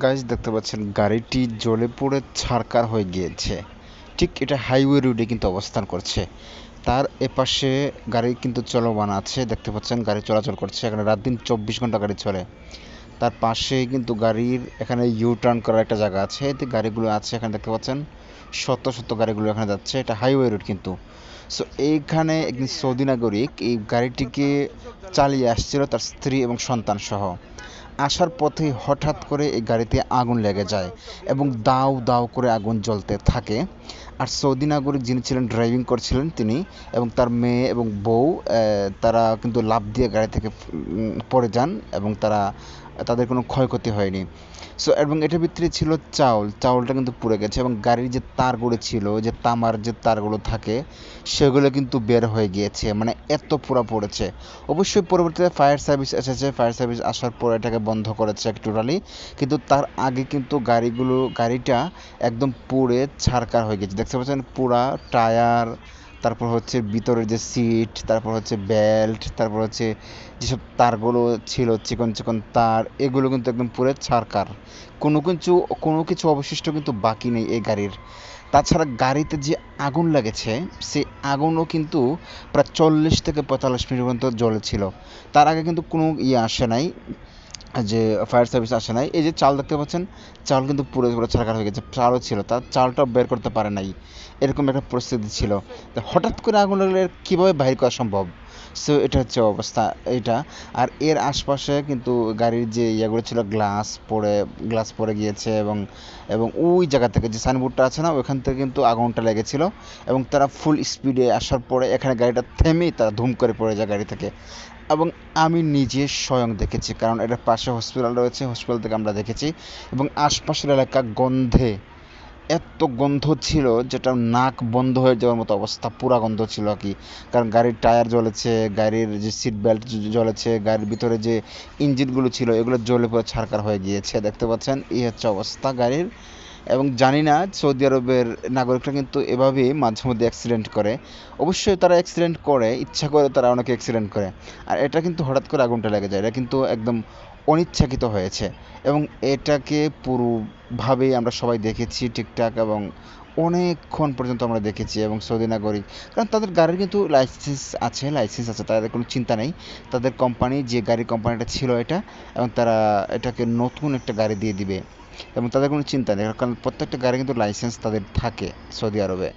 Guys দেখতে পাচ্ছেন, গাড়িটি জ্বলে পুড়ে ছারকার হয়ে গিয়েছে। ঠিক এটা হাইওয়ে রোডে কিন্তু অবস্থান করছে। তার এপাশে গাড়ি কিন্তু চলমান আছে। দেখতে পাচ্ছেন, গাড়ি চলাচল করছে। এখানে রাত দিন চব্বিশ ঘণ্টা গাড়ি চলে। তার পাশে কিন্তু গাড়ির এখানে ইউ টার্ন করার একটা জায়গা আছে। এতে গাড়িগুলো আছে, এখানে দেখতে পাচ্ছেন, শত শত গাড়িগুলো এখানে যাচ্ছে। এটা হাইওয়ে রোড কিন্তু। সো এইখানে একদিন সৌদি নাগরিক এই গাড়িটিকে চালিয়ে আসছিল তার স্ত্রী এবং সন্তান সহ আসার পথে হঠাৎ করে এই গাড়িতে আগুন লেগে যায় এবং দাউ দাউ করে আগুন জ্বলতে থাকে। আর সৌদি নাগরিক যিনি ছিলেন ড্রাইভিং করছিলেন তিনি এবং তার মেয়ে এবং বউ তারা কিন্তু লাফ দিয়ে গাড়ি থেকে পড়ে যান এবং তারা, তাদের কোনো ক্ষয়ক্ষতি হয়নি। সো এবং এটার ভিতরে ছিল চাউল। চাউলটা কিন্তু পুড়ে গেছে এবং গাড়ির যে তারগুলো ছিল, যে তামার যে তারগুলো থাকে, সেগুলো কিন্তু বের হয়ে গিয়েছে। মানে এত পুরা পড়েছে। অবশ্যই পরবর্তীতে ফায়ার সার্ভিস এসেছে। ফায়ার সার্ভিস আসার পর এটাকে বন্ধ করেছে টোটালি কিন্তু তার আগে কিন্তু গাড়িগুলো, গাড়িটা একদম পুড়ে ছারকার হয়ে গেছে। দেখতে পাচ্ছেন পুরা টায়ার, তারপর হচ্ছে ভিতরের যে সিট, তারপর হচ্ছে বেল্ট, তারপর হচ্ছে যেসব তারগুলো ছিল, চিকন চিকন তার, এগুলো কিন্তু একদম পুরো ছারকার। কোনো কিছু কোনো কিছু অবশিষ্ট কিন্তু বাকি নেই এই গাড়ির। তাছাড়া গাড়িতে যে আগুন লেগেছে, সেই আগুনও কিন্তু প্রায় চল্লিশ থেকে পঁয়তাল্লিশ মিনিট পর্যন্ত জ্বলেছিল। তার আগে কিন্তু কোনো ইয়ে আসে নাই। যে ফায়ার সার্ভিস আসে নাই, এই যে চাল দেখতে পাচ্ছেন, চাল কিন্তু পুরো পুরো ছারকার হয়ে গেছে, চালও ছিল, তা চালটাও বের করতে পারে নাই, এরকম একটা পরিস্থিতি ছিল। তা হঠাৎ করে আগুন লাগলে কীভাবে বাইর করা সম্ভব? সো এটা হচ্ছে অবস্থা, এটা। আর এর আশপাশে কিন্তু গাড়ির যে ইয়েগুলো ছিল গ্লাস পড়ে গ্লাস পড়ে গিয়েছে এবং এবং ওই জায়গা থেকে যে সাইনবোর্ডটা আছে না ওইখান থেকে কিন্তু আগুনটা লেগেছিল এবং তারা ফুল স্পিডে আসার পরে এখানে গাড়িটা থেমেই তারা ধুম করে পড়ে যায় গাড়ি থেকে। এবং আমি নিজে স্বয়ং দেখেছি, কারণ এটার পাশে হসপিটাল রয়েছে হসপিটাল থেকে আমরা দেখেছি। এবং আশপাশের এলাকা গন্ধে এত গন্ধ ছিল যেটা নাক বন্ধ হয়ে যাওয়ার মতো অবস্থা, পুরা গন্ধ ছিল আর কি। কারণ গাড়ির টায়ার জ্বলেছে, গাড়ির যে সিট বেল্ট জ্বলেছে, গাড়ির ভিতরে যে ইঞ্জিনগুলো ছিল, এগুলো জ্বলে পুরো ছারকার হয়ে গিয়েছে, দেখতে পাচ্ছেন? এই হচ্ছে অবস্থা গাড়ির। এবং জানি না, সৌদি আরবের নাগরিকরা কিন্তু এভাবেই মাঝে মধ্যে অ্যাক্সিডেন্ট করে। অবশ্যই তারা অ্যাক্সিডেন্ট করে, ইচ্ছা করে তারা অনেকে অ্যাক্সিডেন্ট করে। আর এটা কিন্তু হঠাৎ করে আগুনটা লেগে যায়, এটা কিন্তু একদম অনিচ্ছাকৃত হয়েছে। এবং এটাকে পুরোভাবেই আমরা সবাই দেখেছি ঠিকঠাক এবং অনেকক্ষণ পর্যন্ত আমরা দেখেছি এবং সৌদি নাগরিক। কারণ তাদের গাড়ির কিন্তু লাইসেন্স আছে লাইসেন্স আছে, তাদের কোনো চিন্তা নেই। তাদের কোম্পানি যে গাড়ির কোম্পানিটা ছিল এটা, এবং তারা এটাকে নতুন একটা গাড়ি দিয়ে দিবে। এবং তাদের কোনো চিন্তা নেই, কারণ প্রত্যেকটা গাড়ি কিন্তু লাইসেন্স তাদের থাকে সৌদি আরবে।